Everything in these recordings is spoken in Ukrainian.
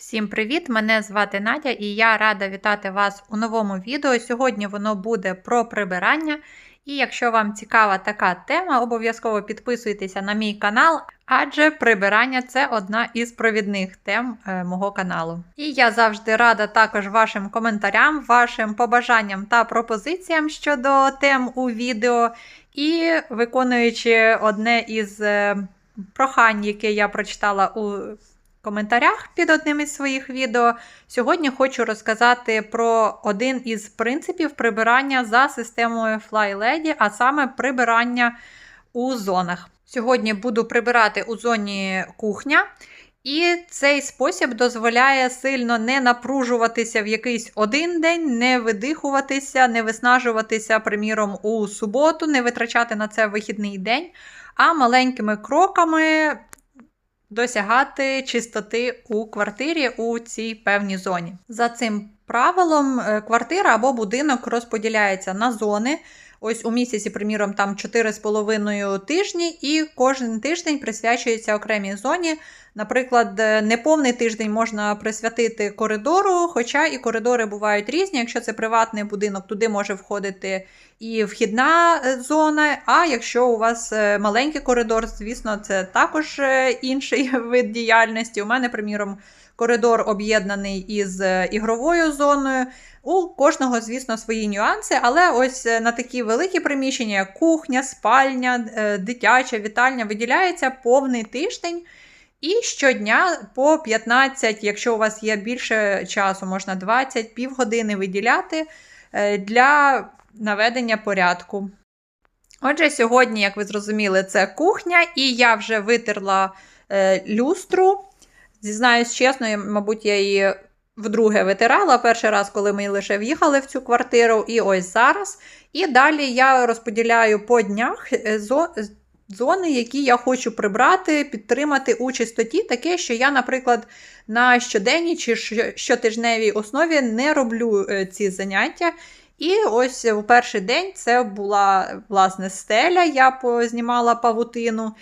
Всім привіт! Мене звати Надя і я рада вітати вас у новому відео. Сьогодні воно буде про прибирання. І якщо вам цікава така тема, обов'язково підписуйтеся на мій канал, адже прибирання це одна із провідних тем е, мого каналу. І я завжди рада також вашим коментарям, вашим побажанням та пропозиціям щодо тем у відео. І виконуючи одне із е, прохань, яке я прочитала у коментарях під одним із своїх відео. Сьогодні хочу розказати про один із принципів прибирання за системою FlyLady, а саме прибирання у зонах. Сьогодні буду прибирати у зоні кухня. І цей спосіб дозволяє сильно не напружуватися в якийсь один день, не видихуватися, не виснажуватися, приміром, у суботу, не витрачати на це вихідний день, а маленькими кроками досягати чистоти у квартирі у цій певній зоні. За цим правилом, е, квартира або будинок розподіляється на зони. Ось у місяці, приміром, там 4,5 тижні, і кожен тиждень присвячується окремій зоні. Наприклад, е, неповний тиждень можна присвятити коридору, хоча і коридори бувають різні. Якщо це приватний будинок, туди може входити і вхідна е, зона. А якщо у вас е, маленький коридор, звісно, це також інший вид діяльності. У мене, приміром, коридор об'єднаний із ігровою зоною. У кожного, звісно, свої нюанси, але ось на такі великі приміщення, як кухня, спальня, дитяча, вітальня, виділяється повний тиждень. І щодня по 15, якщо у вас є більше часу, можна 20 півгодини виділяти е, для наведення порядку. Отже, сьогодні, як ви зрозуміли, це кухня, і я вже витерла е, люстру. Зізнаюсь чесно, мабуть, я її вдруге витирала перший раз, коли ми лише в'їхали в цю квартиру, і ось зараз. І далі я розподіляю по днях е, зони, які я хочу прибрати, підтримати у чистоті, таке, що я, наприклад, на щоденній чи щотижневій основі не роблю е, ці заняття. І ось у перший день це була власне стеля, я познімала павутину.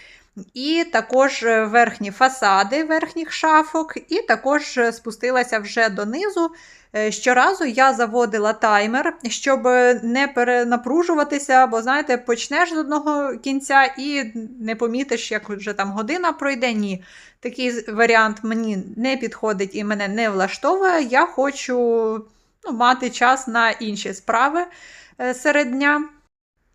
І також верхні фасади верхніх шафок, і також спустилася вже донизу. Е, щоразу я заводила таймер, щоб не перенапружуватися, бо, знаєте, почнеш з одного кінця і не помітиш, як вже там година пройде. Ні. Такий варіант мені не підходить і мене не влаштовує. Я хочу ну, мати час на інші справи е, серед дня.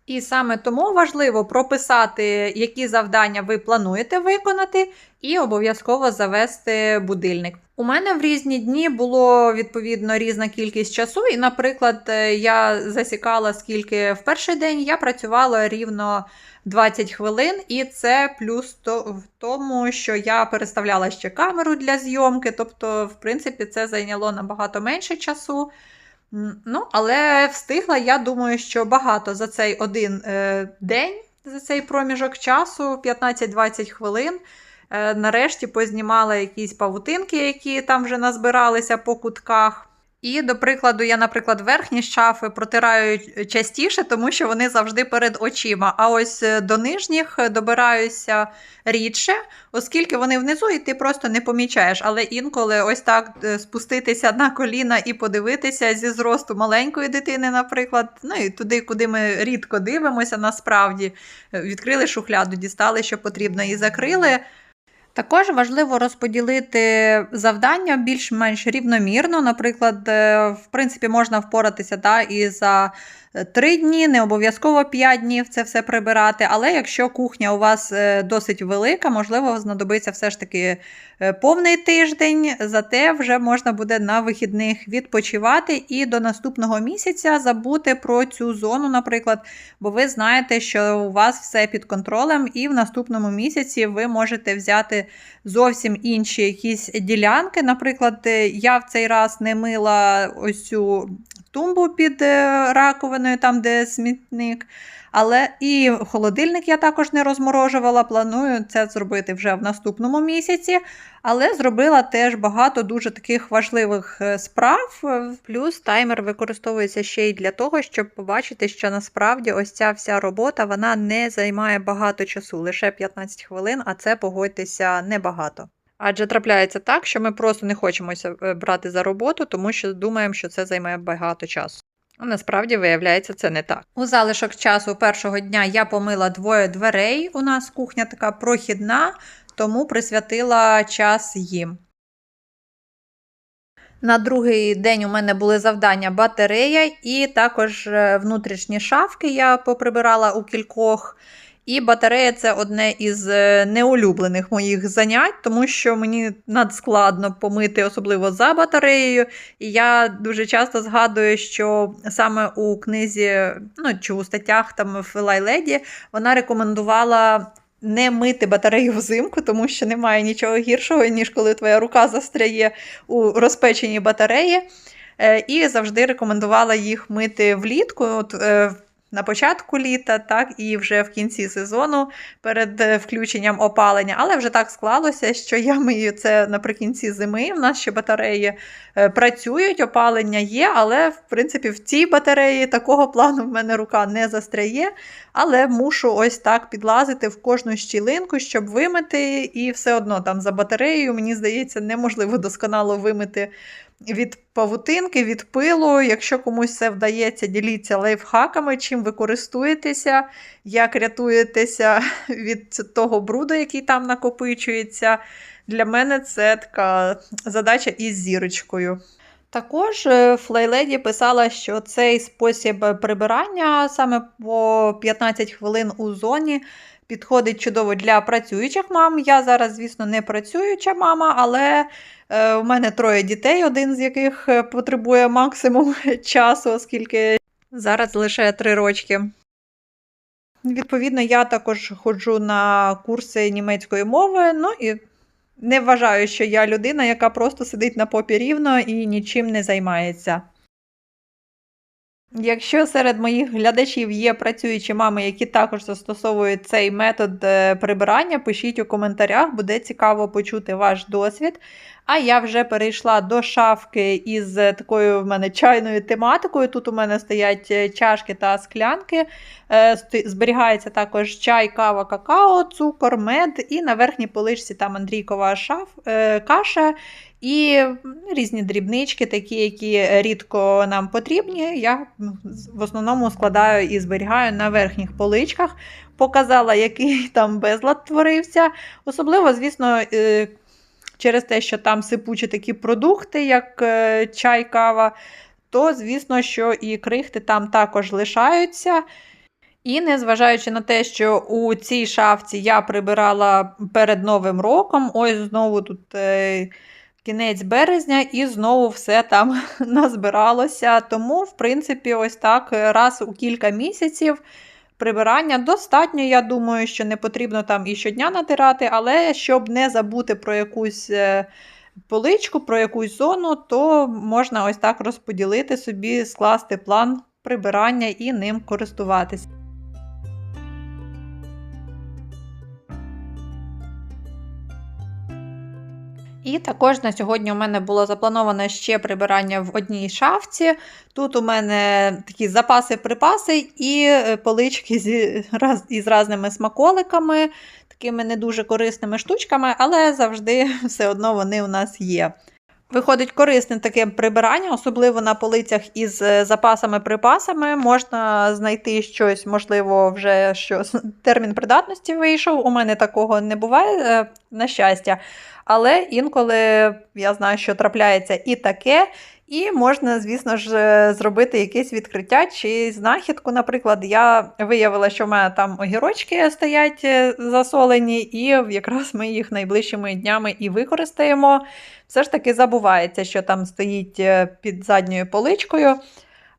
І саме тому важливо прописати, які завдання ви плануєте виконати, і обов'язково завести будильник. У мене в різні дні було відповідно різна кількість часу, і, наприклад, е, я засікала, скільки в перший день я працювала рівно 20 хвилин, і це плюс то, в тому, що я переставляла ще камеру для зйомки, тобто, в принципі, це зайняло набагато менше часу. Ну, Але встигла, я думаю, що багато за цей один е, день, за цей проміжок часу, 15-20 хвилин. Е, нарешті познімала якісь павутинки, які там вже назбиралися по кутках. І, до прикладу, я, наприклад, верхні шафи протираю частіше, тому що вони завжди перед очима. А ось е, до нижніх добираюся рідше, оскільки вони внизу, і ти просто не помічаєш. Але інколи ось так е, спуститися на коліна і подивитися зі зросту маленької дитини, наприклад, ну і туди, куди ми рідко дивимося, насправді відкрили шухляду, дістали, що потрібно, і закрили. Також важливо розподілити завдання більш-менш рівномірно. Наприклад, е, в принципі, можна впоратися да, і за Три дні, не обов'язково 5 днів це все прибирати. Але якщо кухня у вас е, досить велика, можливо, знадобиться все ж таки е, повний тиждень, зате вже можна буде на вихідних відпочивати і до наступного місяця забути про цю зону, наприклад, бо ви знаєте, що у вас все під контролем, і в наступному місяці ви можете взяти зовсім інші якісь ділянки. Наприклад, е, я в цей раз не мила ось цю тумбу під е, раковиною, там, де смітник. Але і холодильник я також не розморожувала. Планую це зробити вже в наступному місяці. Але зробила теж багато дуже таких важливих е, справ. Плюс таймер використовується ще й для того, щоб побачити, що насправді ось ця вся робота вона не займає багато часу, лише 15 хвилин, а це погодьтеся небагато. Адже трапляється так, що ми просто не хочемося е, брати за роботу, тому що думаємо, що це займе багато часу. А насправді виявляється, це не так. У залишок часу першого дня я помила двоє дверей. У нас кухня така прохідна, тому присвятила час їм. На другий день у мене були завдання батарея, і також е, внутрішні шафки я поприбирала у кількох. І батарея це одне із е, неулюблених моїх занять, тому що мені надскладно помити, особливо за батареєю. І я дуже часто згадую, що саме у книзі, ну чи у статтях там в Лайледі вона рекомендувала. Не мити батарею взимку, тому що немає нічого гіршого, ніж коли твоя рука застряє у розпеченій батареї. Е, і завжди рекомендувала їх мити влітку. От е, на початку літа, так і вже в кінці сезону перед е, включенням опалення. Але вже так склалося, що я мию це наприкінці зими. У нас ще батареї е, працюють, опалення є, але в принципі в цій батареї такого плану в мене рука не застряє. Але мушу ось так підлазити в кожну щілинку, щоб вимити, і все одно там за батареєю, мені здається, неможливо досконало вимити від павутинки, від пилу. Якщо комусь це вдається, діліться лайфхаками, чим ви користуєтеся, як рятуєтеся від того бруду, який там накопичується. Для мене це така задача із зірочкою. Також Флейледі писала, що цей спосіб прибирання саме по 15 хвилин у зоні підходить чудово для працюючих мам. Я зараз, звісно, не працююча мама, але е, у мене троє дітей, один з яких е, потребує максимум часу, оскільки зараз лише три рочки. Відповідно, я також ходжу на курси німецької мови. ну і не вважаю, що я людина, яка просто сидить на попі рівно і нічим не займається. Якщо серед моїх глядачів є працюючі мами, які також застосовують цей метод е, прибирання, пишіть у коментарях, буде цікаво почути ваш досвід. А я вже перейшла до шафки із такою в мене чайною тематикою. Тут у мене стоять е, чашки та склянки. Е, зберігається також чай, кава, какао, цукор, мед, і на верхній поличці там Андрійкова шаф, каша. І різні дрібнички, такі, які рідко нам потрібні, я в основному складаю і зберігаю на верхніх поличках. Показала, який там безлад творився. Особливо, звісно, е, через те, що там сипучі такі продукти, як е, чай, кава, то, звісно, що і крихти там також лишаються. І незважаючи на те, що у цій шафці я прибирала перед Новим роком, ось знову тут. Е, кінець березня, і знову все там назбиралося. Тому, в принципі, ось так раз у кілька місяців. Прибирання достатньо, я думаю, що не потрібно там і щодня натирати, але щоб не забути про якусь е, поличку, про якусь зону, то можна ось так розподілити собі, скласти план прибирання і ним користуватися. І також на сьогодні у мене було заплановане ще прибирання в одній шафці. Тут у мене такі запаси-припаси і е, полички зі, із різними смаколиками, такими не дуже корисними штучками, але завжди все одно вони у нас є. Виходить корисне таке прибирання, особливо на полицях із е, запасами-припасами. Можна знайти щось, можливо, вже що термін придатності вийшов. У мене такого не буває, е, на щастя. Але інколи я знаю, що трапляється і таке. І можна, звісно ж, зробити якесь відкриття чи знахідку. Наприклад, я виявила, що в мене там огірочки стоять е, засолені, і якраз ми їх найближчими днями і використаємо. Все ж таки забувається, що там стоїть е, під задньою поличкою.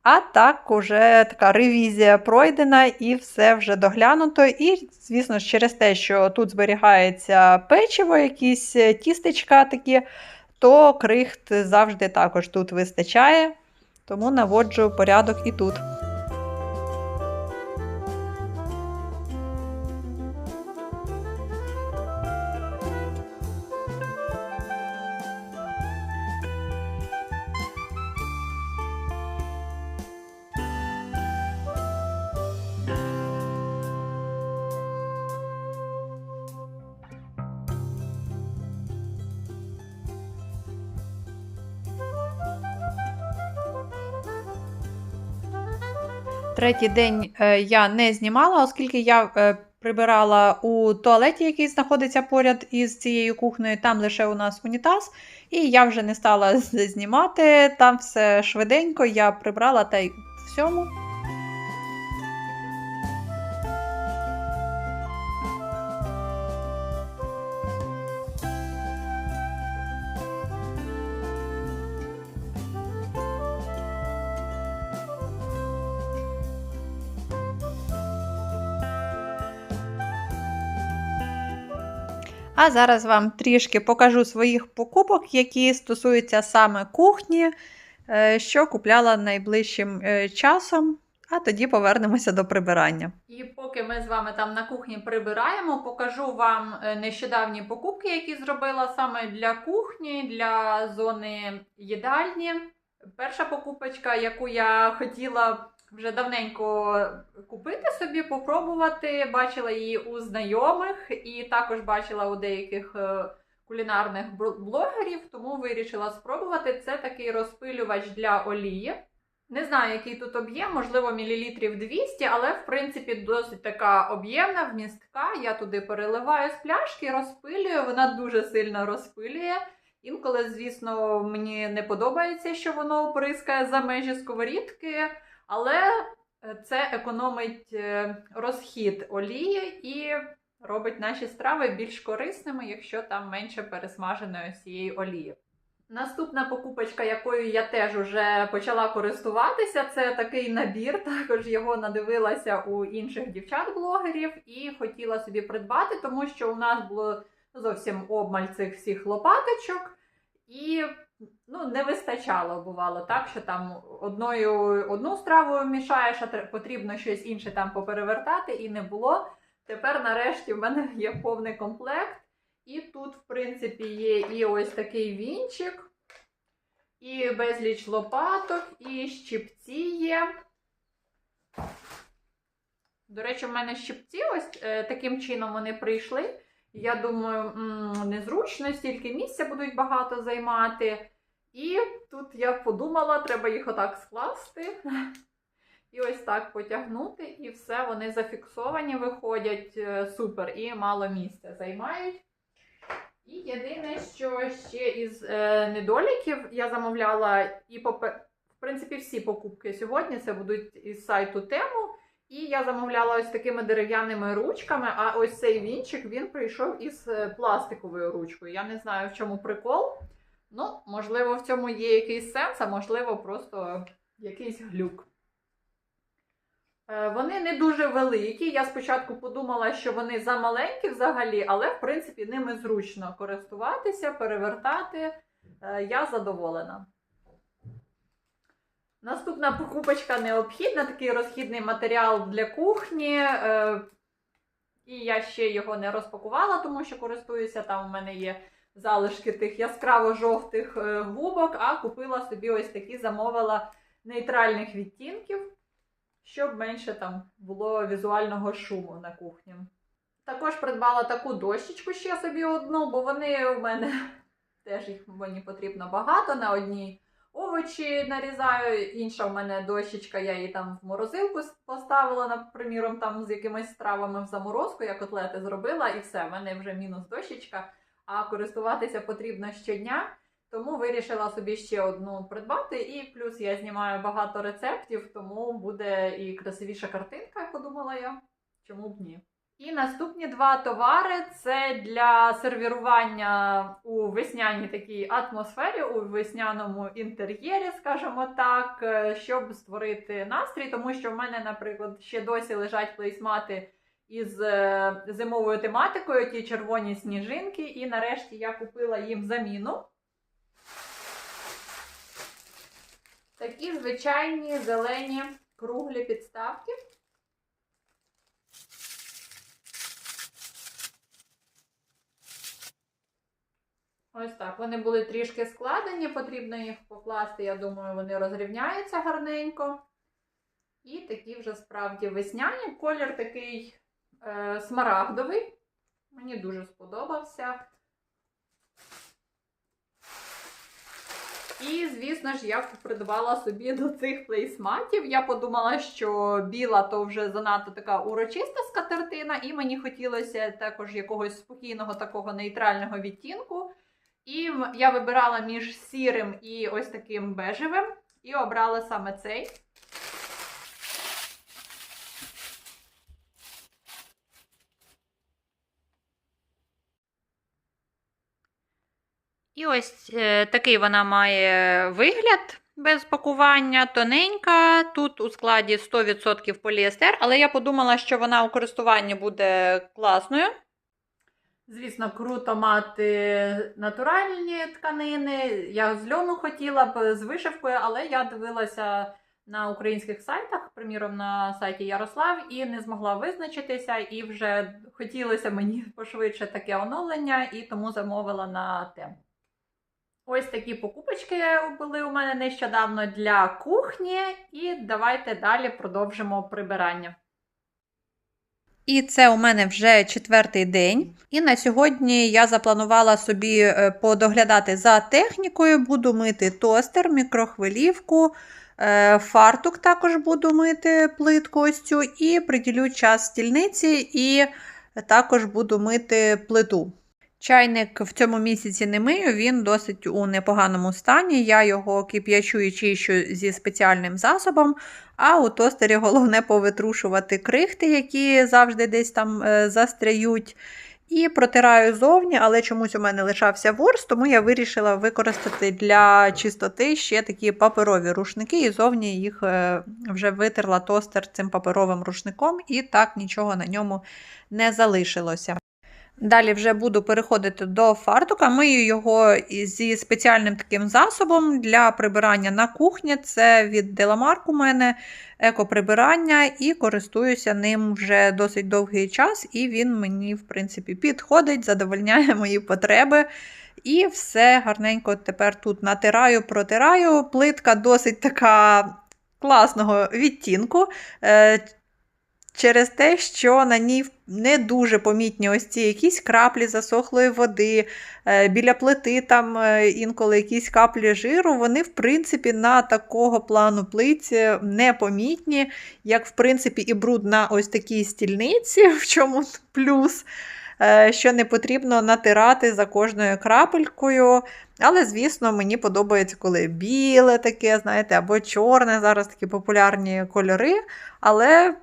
А так, уже така ревізія пройдена і все вже доглянуто. І, звісно через те, що тут зберігається печиво, якісь е, тістечка такі, то крихт завжди також тут вистачає, тому наводжу порядок і тут. Третій день е, я не знімала, оскільки я е, прибирала у туалеті, який знаходиться поряд із цією кухнею. Там лише у нас унітаз, і я вже не стала знімати. Там все швиденько, я прибрала та й всьому. А зараз вам трішки покажу своїх покупок, які стосуються саме кухні, е, що купляла найближчим е, часом. А тоді повернемося до прибирання. І поки ми з вами там на кухні прибираємо, покажу вам е, нещодавні покупки, які зробила саме для кухні, для зони їдальні. Перша покупочка, яку я хотіла вже давненько купити собі, попробувати. Бачила її у знайомих і також бачила у деяких е, кулінарних блогерів, тому вирішила спробувати. Це такий розпилювач для олії. Не знаю, який тут об'єм, можливо, мілілітрів 200, але в принципі досить така об'ємна, вмістка. Я туди переливаю з пляшки, розпилюю. Вона дуже сильно розпилює. Інколи, звісно, мені не подобається, що воно оприскає за межі сковорідки, але е, це економить е, розхід олії і робить наші страви більш корисними, якщо там менше пересмаженої цієї олії. Наступна покупочка, якою я теж вже почала користуватися, це такий набір. Також його надивилася у інших дівчат-блогерів і хотіла собі придбати, тому що у нас було зовсім обмаль цих всіх лопаточок, і ну, не вистачало, бувало так, що там одною одну страву мішаєш, а потрібно щось інше там поперевертати, і не було. Тепер, нарешті, в мене є повний комплект. І тут, в принципі, є і ось такий вінчик, і безліч лопаток, і щипці є. До речі, в мене щипці ось е, таким чином вони прийшли. Я думаю, незручно, стільки місця будуть багато займати. І тут я подумала, треба їх отак скласти. І ось так потягнути, і все, вони зафіксовані, виходять е, супер, і мало місця займають. І єдине, що ще із е, недоліків я замовляла і в принципі всі покупки сьогодні це будуть із сайту тему. І я замовляла ось такими дерев'яними ручками, а ось цей вінчик він прийшов із е, пластиковою ручкою. Я не знаю, в чому прикол. Ну, можливо, в цьому є якийсь сенс, а можливо, просто якийсь глюк. Е, Вони не дуже великі. Я спочатку подумала, що вони замаленькі взагалі, але в принципі ними зручно користуватися, перевертати. Е, Я задоволена. Наступна покупочка необхідна, такий розхідний матеріал для кухні. Е, І я ще його не розпакувала, тому що користуюся. Там у мене є залишки тих яскраво-жовтих е, губок, а купила собі ось такі, замовила нейтральних відтінків щоб менше там було візуального шуму на кухні. Також придбала таку дощечку ще собі одну, бо вони у мене теж їх мені потрібно багато. На одній овочі нарізаю, інша в мене дощечка, я її там в морозилку поставила, наприміром, там з якимись стравами в заморозку, я котлети зробила, і все, в мене вже мінус дощечка, а користуватися потрібно щодня. Тому вирішила собі ще одну придбати, і плюс я знімаю багато рецептів, тому буде і красивіша картинка, подумала я. Чому б ні? І наступні два товари це для сервірування у весняній такій атмосфері, у весняному інтер'єрі, скажімо так, е, щоб створити настрій, тому що в мене, наприклад, ще досі лежать плейсмати із е, зимовою тематикою, ті червоні сніжинки, і нарешті я купила їм заміну. Такі звичайні зелені круглі підставки. Ось так. Вони були трішки складені, потрібно їх покласти. Я думаю, вони розрівняються гарненько. І такі вже справді весняні. Колір такий е, смарагдовий. Мені дуже сподобався. І, звісно ж, я придбала собі до цих плейсматів. Я подумала, що біла то вже занадто така урочиста скатертина, і мені хотілося також якогось спокійного такого нейтрального відтінку. І я вибирала між сірим і ось таким бежевим, і обрала саме цей. І ось е, такий вона має вигляд без пакування, тоненька. Тут у складі 100% поліестер, але я подумала, що вона у користуванні буде класною. Звісно, круто мати натуральні тканини. Я з льону хотіла б з вишивкою, але я дивилася на українських сайтах, приміром на сайті Ярослав, і не змогла визначитися. І вже хотілося мені пошвидше таке оновлення, і тому замовила на тем. Ось такі покупочки були у мене нещодавно для кухні, і давайте далі продовжимо прибирання. І це у мене вже четвертий день. І на сьогодні я запланувала собі е, подоглядати за технікою. Буду мити тостер, мікрохвилівку, е, фартук також буду мити плиткостю, і приділю час стільниці, і також буду мити плиту. Чайник в цьому місяці не мию, він досить у непоганому стані. Я його кип'ячу і чищу зі спеціальним засобом. А у тостері головне повитрушувати крихти, які завжди десь там е, застряють. І протираю зовні, але чомусь у мене лишався ворс, тому я вирішила використати для чистоти ще такі паперові рушники, і зовні їх е, вже витерла тостер цим паперовим рушником, і так нічого на ньому не залишилося. Далі вже буду переходити до фартука. Мию його зі спеціальним таким засобом для прибирання на кухні. Це від Деламарк у мене екоприбирання, і користуюся ним вже досить довгий час, і він мені, в принципі, підходить, задовольняє мої потреби. І все гарненько тепер тут натираю, протираю. Плитка досить така класного відтінку. Через те, що на ній не дуже помітні ось ці якісь краплі засохлої води, е, біля плити там е, інколи якісь каплі жиру, вони, в принципі, на такого плану плиці не помітні, як, в принципі, і бруд на ось такій стільниці, в чому плюс. е, Що не потрібно натирати за кожною крапелькою. Але, звісно, мені подобається, коли біле таке, знаєте, або чорне, зараз такі популярні кольори. Але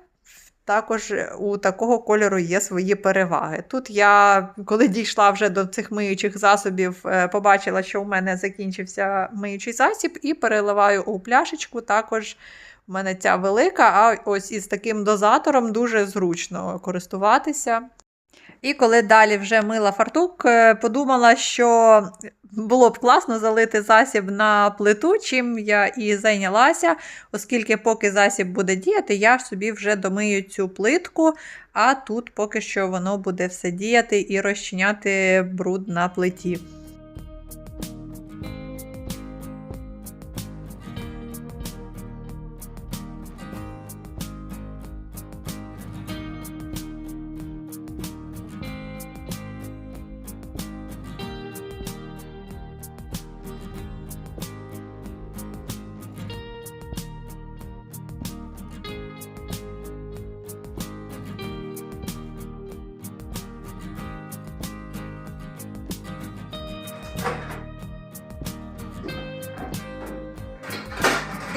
також у такого кольору є свої переваги. Тут я, коли дійшла вже до цих миючих засобів, е, побачила, що у мене закінчився миючий засіб, і переливаю у пляшечку. Також у мене ця велика, а ось із таким дозатором дуже зручно користуватися. І коли далі вже мила фартук, е, подумала, що було б класно залити засіб на плиту, чим я і зайнялася, оскільки поки засіб буде діяти, я собі вже домию цю плитку, а тут поки що воно буде все діяти і розчиняти бруд на плиті.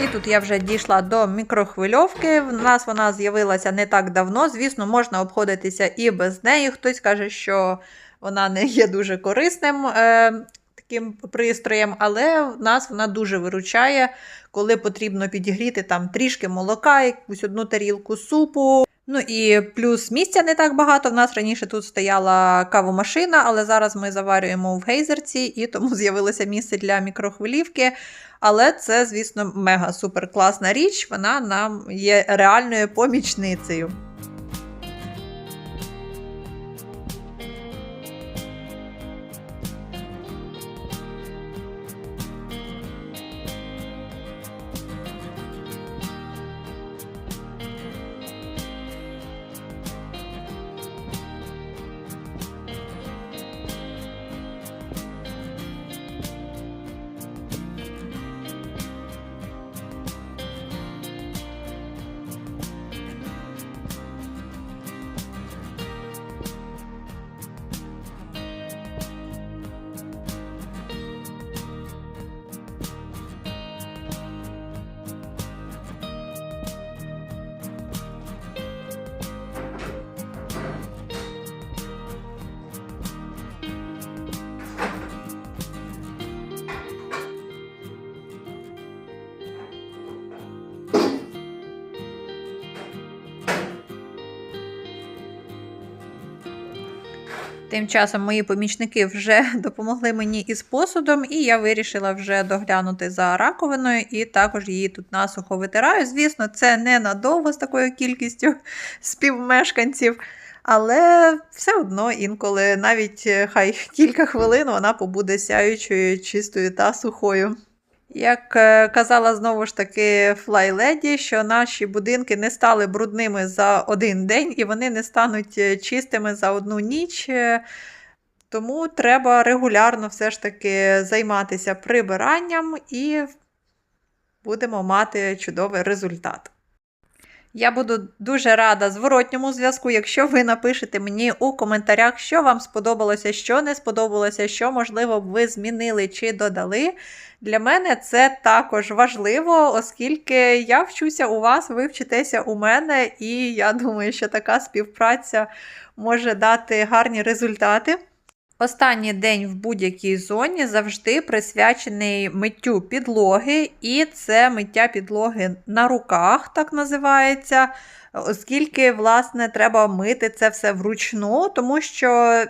І тут я вже дійшла до мікрохвильовки. В нас вона з'явилася не так давно. Звісно, можна обходитися і без неї. Хтось каже, що вона не є дуже корисним е, таким пристроєм, але в нас вона дуже виручає, коли потрібно підігріти там трішки молока, якусь одну тарілку супу. Ну і плюс місця не так багато. В нас раніше тут стояла кавомашина, але зараз ми заварюємо в гейзерці, і тому з'явилося місце для мікрохвилівки. Але це, звісно, мега супер класна річ. Вона нам є реальною помічницею. Тим часом мої помічники вже допомогли мені із посудом, і я вирішила вже доглянути за раковиною і також її тут насухо витираю. Звісно, це не надовго з такою кількістю співмешканців. Але все одно інколи навіть е, хай кілька хвилин вона побуде сяючою, чистою та сухою. Як е, казала знову ж таки Флайледі, що наші будинки не стали брудними за один день і вони не стануть е, чистими за одну ніч. Е, Тому треба регулярно все ж таки займатися прибиранням і будемо мати чудовий результат. Я буду дуже рада зворотньому зв'язку, якщо ви напишете мені у коментарях, що вам сподобалося, що не сподобалося, що, можливо, ви змінили чи додали. Для мене це також важливо, оскільки я вчуся у вас, ви вчитеся у мене, і я думаю, що така співпраця може дати гарні результати. Останній день в будь-якій зоні завжди присвячений миттю підлоги, і це миття підлоги на руках, так називається, оскільки, власне, треба мити це все вручну, тому що.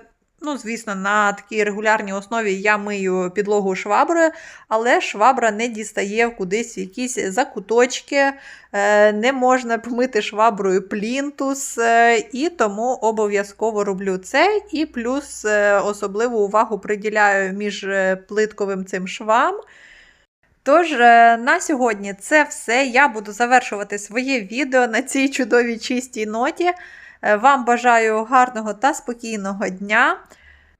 Ну, звісно, на такій регулярній основі я мию підлогу шваброю, але швабра не дістає кудись якісь закуточки, е, не можна помити шваброю плінтус, е, і тому обов'язково роблю це. І плюс е, особливу увагу приділяю між плитковим цим швам. Тож, на сьогодні це все. Я буду завершувати своє відео на цій чудовій чистій ноті. Е, Вам бажаю гарного та спокійного дня.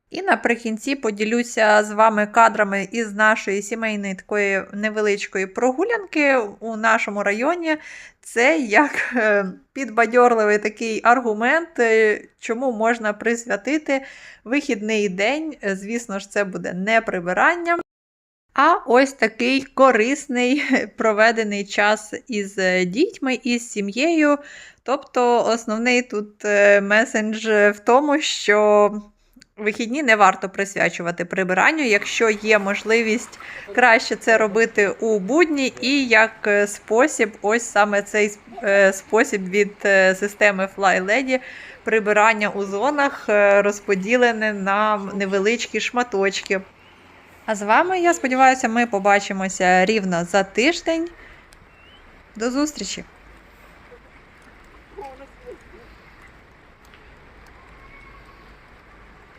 І наприкінці поділюся з вами кадрами із нашої сімейної такої невеличкої прогулянки у нашому районі. Це як е, підбадьорливий такий аргумент, е, чому можна присвятити вихідний день. Звісно ж, це буде не прибирання. А ось такий корисний проведений час із е, дітьми, із сім'єю. Тобто, основний тут е, месендж в тому, що вихідні не варто присвячувати прибиранню, якщо є можливість краще це робити у будні, і як е, спосіб, ось саме цей спосіб від системи FlyLady прибирання у зонах розподілене на невеличкі шматочки. А з вами, я сподіваюся, ми побачимося рівно за тиждень. До зустрічі!